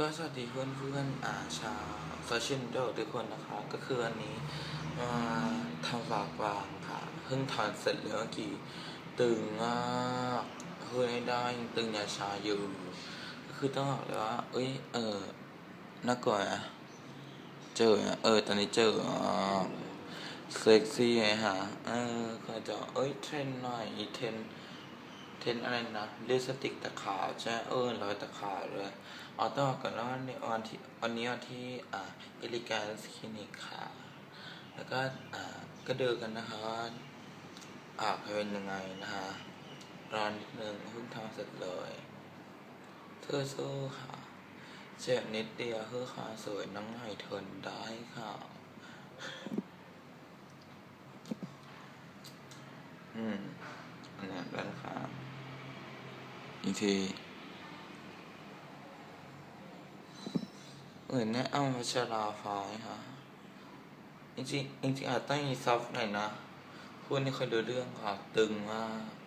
ก็สวัสดีเพื่อนเพื่อนๆอาชาโซเชียลเดียทุกคนนะคะ ก็คือวันนี้มาทำฝากวางค่ะเพิ่งถอนเสร็จเลยเมื่อกี้ตึงมากเฮ้ยไม่ได้ตึงยาชาอยู่ ก็คือต้องบอกเลยว่า เอ้ย เออน่ากลัวนะเจอนะเออ ตอนนี้เจออ่าเซ็กซี่ไงฮะ เออก็จะเอ้ย เทรนหน่อยเทรน เทนอะไรนะลิปสติกตะขาวใช่เออรอยตะขาวเลยเอาต้องบอกก่อนว่าในวันที่วันนี้วันที่อ่าเอลิกาสคลินิกค่ะ แล้วก็อ่าก็เดูกันนะคะว่าอ่าเป็นยังไงนะคะรอนนิดนึงเพิ่งทำเสร็จเลยเธอสู้ค่ะ เจ็บนิดเดียวเพื่อขาสวยน้องไห้ทนได้ค่ะอืมอันนี้ด้านข้าง อีกทีเออแนะเอาพัชราฟ้าค่ะจริงจริงอาจต้องมีซับหน่อยนะพูดนี่คอยดูเรื่องค่ะ ตึงมาก